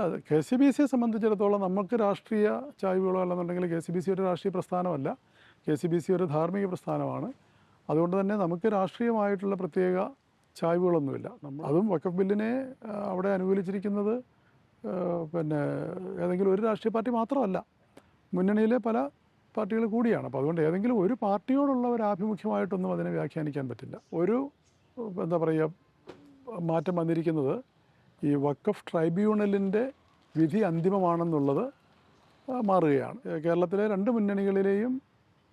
അല്ല K C B സിയെ സംബന്ധിച്ചിടത്തോളം നമുക്ക് രാഷ്ട്രീയ ചായ്വുകളോ അല്ലെന്നുണ്ടെങ്കിൽ കെ സി ബി സി ഒരു രാഷ്ട്രീയ പ്രസ്ഥാനമല്ല. കെ സി ബി സി ഒരു ധാർമ്മിക പ്രസ്ഥാനമാണ്. അതുകൊണ്ട് തന്നെ നമുക്ക് രാഷ്ട്രീയമായിട്ടുള്ള പ്രത്യേക ചായ്വുകളൊന്നുമില്ല. നമ്മൾ അതും വക്കഫ് ബില്ലിനെ അവിടെ അനുകൂലിച്ചിരിക്കുന്നത് പിന്നെ ഏതെങ്കിലും ഒരു രാഷ്ട്രീയ പാർട്ടി മാത്രമല്ല. മുന്നണിയിലെ പല പാർട്ടികൾ കൂടിയാണ്. അപ്പോൾ അതുകൊണ്ട് ഏതെങ്കിലും ഒരു പാർട്ടിയോടുള്ള ഒരു ആഭിമുഖ്യമായിട്ടൊന്നും അതിനെ വ്യാഖ്യാനിക്കാൻ പറ്റില്ല. ഒരു എന്താ പറയുക മാറ്റം വന്നിരിക്കുന്നത് ഈ വക്കഫ് ട്രൈബ്യൂണലിന്റെ വിധി അന്തിമമാണെന്നുള്ളത് മാറുകയാണ്. കേരളത്തിലെ രണ്ട് മുന്നണികളിലെയും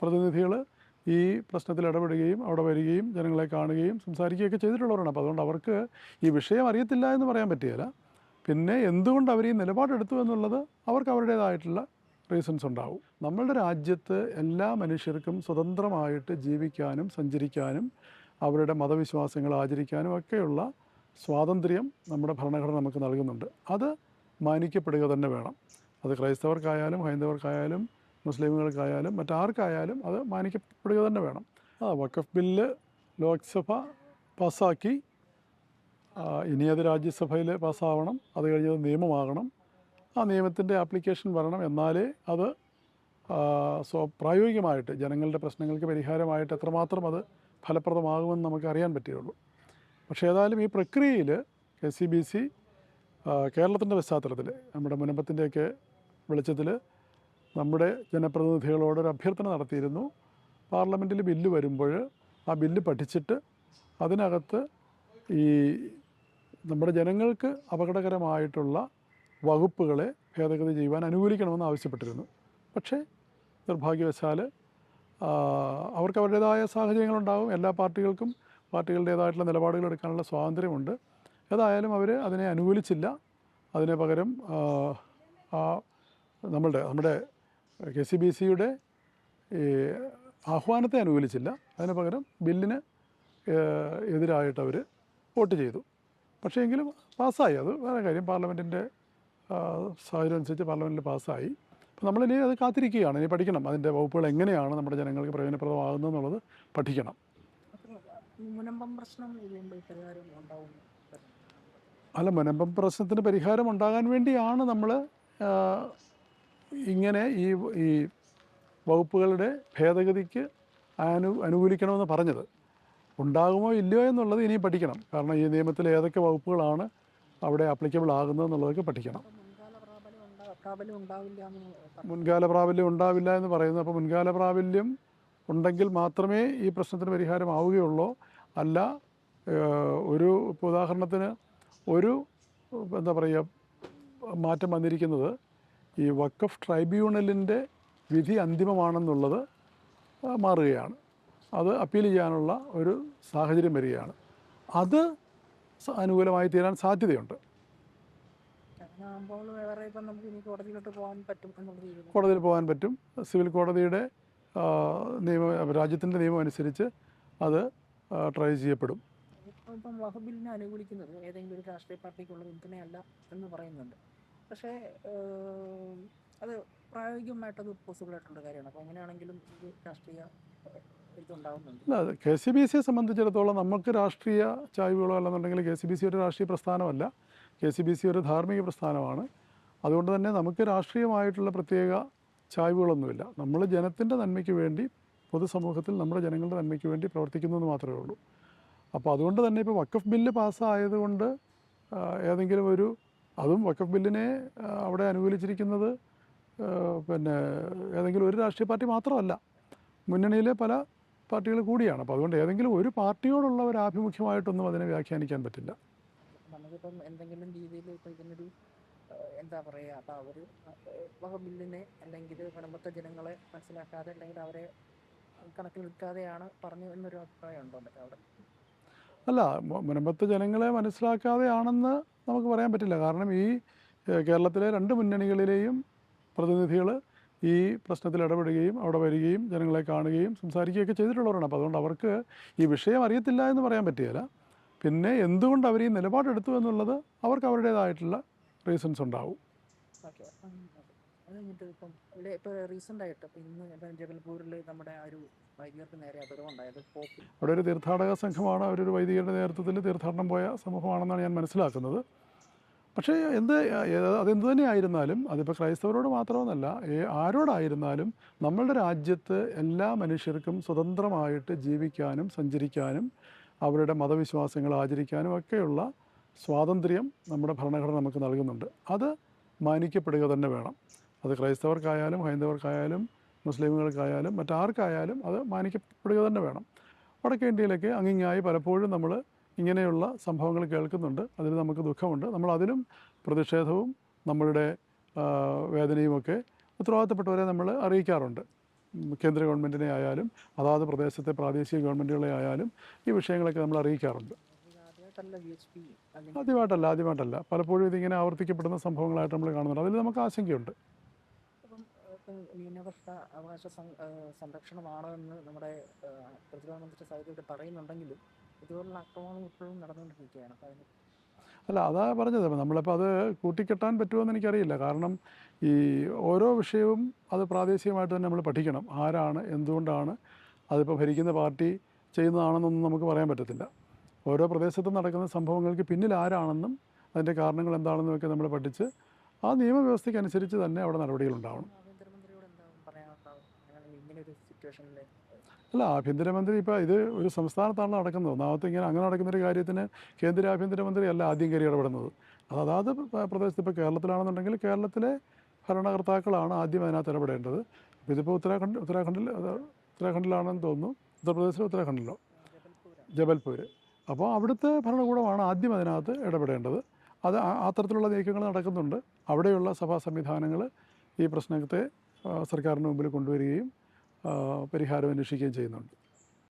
പ്രതിനിധികൾ ഈ പ്രശ്നത്തിൽ ഇടപെടുകയും അവിടെ വരികയും ജനങ്ങളെ കാണുകയും സംസാരിക്കുകയൊക്കെ ചെയ്തിട്ടുള്ളവരാണ്. അപ്പോൾ അതുകൊണ്ട് അവർക്ക് ഈ വിഷയം അറിയത്തില്ല എന്ന് പറയാൻ പറ്റുകയില്ല. പിന്നെ എന്തുകൊണ്ട് അവർ ഈ നിലപാടെടുത്തു എന്നുള്ളത് അവർക്ക് അവരുടേതായിട്ടുള്ള റീസൺസ് ഉണ്ടാവും. നമ്മളുടെ രാജ്യത്ത് എല്ലാ മനുഷ്യർക്കും സ്വതന്ത്രമായിട്ട് ജീവിക്കാനും സഞ്ചരിക്കാനും അവരുടെ മതവിശ്വാസങ്ങൾ ആചരിക്കാനും ഒക്കെയുള്ള സ്വാതന്ത്ര്യം നമ്മുടെ ഭരണഘടന നമുക്ക് നൽകുന്നുണ്ട്. അത് മാനിക്കപ്പെടുക തന്നെ വേണം. അത് ക്രൈസ്തവർക്കായാലും ഹൈന്ദവർക്കായാലും മുസ്ലിമുകൾക്കായാലും മറ്റാർക്കായാലും അത് മാനിക്കപ്പെടുക തന്നെ വേണം. ആ വക്കഫ് ബില്ല് ലോക്സഭ പാസ്സാക്കി ഇനി അത് രാജ്യസഭയിൽ പാസ്സാവണം. അത് കഴിഞ്ഞത് നിയമമാകണം. ആ നിയമത്തിന്റെ ആപ്ലിക്കേഷൻ വരണം. എന്നാലേ അത് സ്വ പ്രായോഗികമായിട്ട് ജനങ്ങളുടെ പ്രശ്നങ്ങൾക്ക് പരിഹാരമായിട്ട് എത്രമാത്രം അത് ഫലപ്രദമാകുമെന്ന് നമുക്ക് അറിയാൻ പറ്റുകയുള്ളൂ. പക്ഷേ ഏതായാലും ഈ പ്രക്രിയയിൽ കെ സി ബി സി കേരളത്തിന്റെ പശ്ചാത്തലത്തിൽ നമ്മുടെ മുനമ്പത്തിന്റെയൊക്കെ വെളിച്ചത്തിൽ നമ്മുടെ ജനപ്രതിനിധികളോട് ഒരു അഭ്യർത്ഥന നടത്തിയിരുന്നു. പാർലമെന്റിൽ ബില്ല് വരുമ്പോൾ ആ ബില്ല് പഠിച്ചിട്ട് അതിനകത്ത് ഈ നമ്മുടെ ജനങ്ങൾക്ക് അപകടകരമായിട്ടുള്ള വകുപ്പുകളെ ഭേദഗതി ചെയ്യുവാൻ അനുകൂലിക്കണമെന്ന് ആവശ്യപ്പെട്ടിരുന്നു. പക്ഷേ നിർഭാഗ്യവശാൽ അവർക്ക് അവരുടേതായ സാഹചര്യങ്ങളുണ്ടാകും എല്ലാ പാർട്ടികൾക്കും പാർട്ടികളുടേതായിട്ടുള്ള നിലപാടുകൾ എടുക്കാനുള്ള സ്വാതന്ത്ര്യമുണ്ട്. ഏതായാലും അവർ അതിനെ അനുകൂലിച്ചില്ല. അതിന് പകരം നമ്മളുടെ നമ്മുടെ കെ സി ബി സിയുടെ ഈ ആഹ്വാനത്തെ അനുകൂലിച്ചില്ല. അതിന് പകരം ബില്ലിന് എതിരായിട്ട് അവർ വോട്ട് ചെയ്തു. പക്ഷേ എങ്കിലും പാസ്സായി. അത് വേറെ കാര്യം. പാർലമെന്റിന്റെ സാഹചര്യം അനുസരിച്ച് പാർലമെന്റിൽ പാസ്സായി. അപ്പോൾ നമ്മളിനി അത് കാത്തിരിക്കുകയാണ്. ഇനി പഠിക്കണം. അതിന്റെ വകുപ്പുകൾ എങ്ങനെയാണ് നമ്മുടെ ജനങ്ങൾക്ക് പ്രയോജനപ്രദമാകുന്നത് എന്നുള്ളത് പഠിക്കണം. മുനമ്പം പ്രശ്നം പരിഹാരം ഉണ്ടാവും. അല്ല മുനമ്പം പ്രശ്നത്തിന് പരിഹാരം ഉണ്ടാകാൻ വേണ്ടിയാണ് നമ്മൾ ഇങ്ങനെ ഈ ഈ വകുപ്പുകളുടെ ഭേദഗതിക്ക് അനു അനുകൂലിക്കണമെന്ന് പറഞ്ഞത്. ഉണ്ടാകുമോ ഇല്ലയോ എന്നുള്ളത് ഇനിയും പഠിക്കണം. കാരണം ഈ നിയമത്തിൽ ഏതൊക്കെ വകുപ്പുകളാണ് അവിടെ ആപ്ലിക്കബിൾ ആകുന്നത് എന്നുള്ളതൊക്കെ പഠിക്കണം. മുൻകാല പ്രാബല്യം ഉണ്ടാവില്ല എന്ന് പറയുന്നത് അപ്പോൾ മുൻകാല പ്രാബല്യം ഉണ്ടെങ്കിൽ മാത്രമേ ഈ പ്രശ്നത്തിന് പരിഹാരമാവുകയുള്ളൂ. അല്ല ഒരു ഇപ്പോൾ ഉദാഹരണത്തിന് ഒരു എന്താ പറയുക മാറ്റം വന്നിരിക്കുന്നത് ഈ വക്കഫ് ട്രൈബ്യൂണലിന്റെ വിധി അന്തിമമാണെന്നുള്ളത് മാറുകയാണ്. അത് അപ്പീൽ ചെയ്യാനുള്ള ഒരു സാഹചര്യം വരികയാണ്. അത് അനുകൂലമായി തീരാൻ സാധ്യതയുണ്ട്. കോടതിയിൽ പോകാൻ പറ്റും. സിവിൽ കോടതിയുടെ നിയമ രാജ്യത്തിന്റെ നിയമം അനുസരിച്ച് അത് ട്രൈ ചെയ്യപ്പെടും. ഇപ്പം വഹബിലിനെ അനുകൂലിക്കുന്നത് ഏതെങ്കിലും ഒരു രാഷ്ട്രീയ പാർട്ടിക്കുള്ള പിന്തുണയല്ല എന്ന് പറയുന്നുണ്ട്. പക്ഷേ അത് പ്രായോഗികമായിട്ട് അത് പോസിബിൾ ആയിട്ടുള്ള കാര്യമാണ്. അപ്പോൾ അങ്ങനെയാണെങ്കിലും ഇത് രാഷ്ട്രീയ അല്ല കെ സി ബി സിയെ സംബന്ധിച്ചിടത്തോളം നമുക്ക് രാഷ്ട്രീയ ചായ്വുകളോ അല്ലെന്നുണ്ടെങ്കിൽ കെ സി ബി സി ഒരു രാഷ്ട്രീയ പ്രസ്ഥാനമല്ല. കെ സി ബി സി ഒരു ധാർമ്മിക പ്രസ്ഥാനമാണ്. അതുകൊണ്ട് തന്നെ നമുക്ക് രാഷ്ട്രീയമായിട്ടുള്ള പ്രത്യേക ചായ്വുകളൊന്നുമില്ല. നമ്മൾ ജനത്തിന്റെ നന്മയ്ക്ക് വേണ്ടി പൊതുസമൂഹത്തിൽ നമ്മുടെ ജനങ്ങളുടെ നന്മയ്ക്ക് വേണ്ടി പ്രവർത്തിക്കുന്നു എന്ന് മാത്രമേ ഉള്ളൂ. അപ്പോൾ അതുകൊണ്ട് തന്നെ ഇപ്പോൾ വക്കഫ് ബില്ല് പാസ്സായതുകൊണ്ട് ഏതെങ്കിലും ഒരു അതും വക്കഫ് ബില്ലിനെ അവിടെ അനുകൂലിച്ചിരിക്കുന്നത് പിന്നെ ഏതെങ്കിലും ഒരു രാഷ്ട്രീയ പാർട്ടി മാത്രമല്ല മുന്നണിയിലെ പല പാർട്ടികൾ കൂടിയാണ്. അപ്പോൾ അതുകൊണ്ട് ഏതെങ്കിലും ഒരു പാർട്ടിയോടുള്ള ഒരു ആഭിമുഖ്യമായിട്ടൊന്നും അതിനെ വ്യാഖ്യാനിക്കാൻ പറ്റില്ല. നമുക്കിപ്പം എന്തെങ്കിലും രീതിയിൽ ഇപ്പം ഇതിനൊരു എന്താ പറയുക അപ്പം അവർ ബില്ലിനെ അല്ലെങ്കിൽ കുടുംബത്തെ ജനങ്ങളെ മനസ്സിലാക്കാതെ അല്ലെങ്കിൽ അവരെ കണക്കിലെടുക്കാതെയാണ് പറഞ്ഞു എന്നൊരു അഭിപ്രായം ഉണ്ടോ അവിടെ? അല്ല മുനമ്പത്ത് ജനങ്ങളെ മനസ്സിലാക്കാതെയാണെന്ന് നമുക്ക് പറയാൻ പറ്റില്ല. കാരണം ഈ കേരളത്തിലെ രണ്ട് മുന്നണികളിലെയും പ്രതിനിധികൾ ഈ പ്രശ്നത്തിൽ ഇടപെടുകയും അവിടെ വരികയും ജനങ്ങളെ കാണുകയും സംസാരിക്കുകയൊക്കെ ചെയ്തിട്ടുള്ളവരാണ്. അപ്പോൾ അതുകൊണ്ട് അവർക്ക് ഈ വിഷയം അറിയത്തില്ല എന്ന് പറയാൻ പറ്റുകയില്ല പിന്നെ എന്തുകൊണ്ട് അവർ ഈ നിലപാടെടുത്തു എന്നുള്ളത് അവർക്ക് അവരുടേതായിട്ടുള്ള റീസൺസ് ഉണ്ടാവും. ഓക്കെ. അത് കഴിഞ്ഞിട്ട് ഇപ്പം ഇവിടെ ഇപ്പോൾ റീസെന്റ് ആയിട്ട് ഇപ്പം ഇന്ന് ഇപ്പം ജബൽപൂരിൽ നമ്മുടെ ഒരു വൈദികർക്ക് നേരെ പോപ്പി അവിടെ ഒരു തീർത്ഥാടക സംഘമാണ് അവരൊരു വൈദികരുടെ നേതൃത്വത്തിൽ തീർത്ഥാടനം പോയ സമൂഹമാണെന്നാണ് ഞാൻ മനസ്സിലാക്കുന്നത്. പക്ഷേ എന്ത് അതെന്ത് തന്നെ ആയിരുന്നാലും അതിപ്പോൾ ക്രൈസ്തവരോട് മാത്രമെന്നല്ല ആരോടായിരുന്നാലും നമ്മളുടെ രാജ്യത്ത് എല്ലാ മനുഷ്യർക്കും സ്വതന്ത്രമായിട്ട് ജീവിക്കാനും സഞ്ചരിക്കാനും അവരുടെ മതവിശ്വാസങ്ങൾ ആചരിക്കാനും ഒക്കെയുള്ള സ്വാതന്ത്ര്യം നമ്മുടെ ഭരണഘടന നമുക്ക് നൽകുന്നുണ്ട്. അത് മാനിക്കപ്പെടുക തന്നെ വേണം. അത് ക്രൈസ്തവർക്കായാലും ഹൈന്ദവർക്കായാലും മുസ്ലിമുകൾക്കായാലും മറ്റാർക്കായാലും അത് മാനിക്കപ്പെടുക തന്നെ വേണം. വടക്കേ ഇന്ത്യയിലൊക്കെ അങ്ങിങ്ങായി പലപ്പോഴും നമ്മൾ ഇങ്ങനെയുള്ള സംഭവങ്ങൾ കേൾക്കുന്നുണ്ട്. അതിൽ നമുക്ക് ദുഃഖമുണ്ട്. നമ്മൾ അതിലും പ്രതിഷേധവും നമ്മളുടെ വേദനയുമൊക്കെ ഉത്തരവാദിത്തപ്പെട്ടവരെ നമ്മൾ അറിയിക്കാറുണ്ട്. കേന്ദ്ര ഗവൺമെന്റിനെ ആയാലും അതാത് പ്രദേശത്തെ പ്രാദേശിക ഗവൺമെന്റുകളെ ആയാലും ഈ വിഷയങ്ങളൊക്കെ നമ്മൾ അറിയിക്കാറുണ്ട്. ആദ്യമായിട്ടല്ല ആദ്യമായിട്ടല്ല. പലപ്പോഴും ഇതിങ്ങനെ ആവർത്തിക്കപ്പെടുന്ന സംഭവങ്ങളായിട്ട് നമ്മൾ കാണുന്നുണ്ട്. അതിൽ നമുക്ക് ആശങ്കയുണ്ട്. ഇപ്പം ന്യൂനപക്ഷ അവകാശ സംരക്ഷണമാണ് എന്ന് നമ്മുടെ പ്രതിരോധ മന്ത്രി പറയുന്നുണ്ടെങ്കിലും ഇതുപോലുള്ള ആക്രമണം ഇപ്പോഴും നടന്നുകൊണ്ടിരിക്കുകയാണ്. അപ്പം അതിന് അല്ല അതാ പറഞ്ഞത്. നമ്മളിപ്പോൾ അത് കൂട്ടിക്കെട്ടാൻ പറ്റുമെന്ന് എനിക്കറിയില്ല. കാരണം ഈ ഓരോ വിഷയവും അത് പ്രാദേശികമായിട്ട് തന്നെ നമ്മൾ പഠിക്കണം. ആരാണ് എന്തുകൊണ്ടാണ് അതിപ്പോൾ ഭരിക്കുന്ന പാർട്ടി ചെയ്യുന്നതാണെന്നൊന്നും നമുക്ക് പറയാൻ പറ്റത്തില്ല. ഓരോ പ്രദേശത്തും നടക്കുന്ന സംഭവങ്ങൾക്ക് പിന്നിൽ ആരാണെന്നും അതിന്റെ കാരണങ്ങൾ എന്താണെന്നും ഒക്കെ നമ്മൾ പഠിച്ച് ആ നിയമവ്യവസ്ഥയ്ക്ക് അനുസരിച്ച് തന്നെ അവിടെ നടപടികളുണ്ടാവണം ആഭ്യന്തരമന്ത്രിയോട് എന്താ പറയാനുണ്ടാവും അങ്ങനെ ഇങ്ങനെ ഒരു സിറ്റുവേഷനിൽ അല്ല ആഭ്യന്തരമന്ത്രി ഇപ്പോൾ ഇത് ഒരു സംസ്ഥാനത്താണ് നടക്കുന്നത്. ഒന്നാമത്തെ ഇങ്ങനെ അങ്ങനെ നടക്കുന്ന ഒരു കാര്യത്തിന് കേന്ദ്ര ആഭ്യന്തരമന്ത്രി അല്ല ആദ്യം കയറി ഇടപെടുന്നത്. അത് അതാത് പ്രദേശത്ത് ഇപ്പോൾ കേരളത്തിലാണെന്നുണ്ടെങ്കിൽ കേരളത്തിലെ ഭരണകർത്താക്കളാണ് ആദ്യം അതിനകത്ത് ഇടപെടേണ്ടത്. അപ്പോൾ ഇതിപ്പോൾ ഉത്തരാഖണ്ഡ് ഉത്തരാഖണ്ഡിൽ ഉത്തരാഖണ്ഡിലാണെന്ന് തോന്നുന്നു ഉത്തർപ്രദേശിലോ ഉത്തരാഖണ്ഡിലോ? ജബൽപൂര്. ജബൽപൂർ അപ്പോൾ അവിടുത്തെ ഭരണകൂടമാണ് ആദ്യം അതിനകത്ത് ഇടപെടേണ്ടത്. അത് അത്തരത്തിലുള്ള നീക്കങ്ങൾ നടക്കുന്നുണ്ട്. അവിടെയുള്ള സഭാ സംവിധാനങ്ങൾ ഈ പ്രശ്നത്തെ സർക്കാരിന് മുമ്പിൽ കൊണ്ടുവരികയും പരിഹാരം അന്വേഷിക്കുകയും ചെയ്യുന്നുണ്ട്.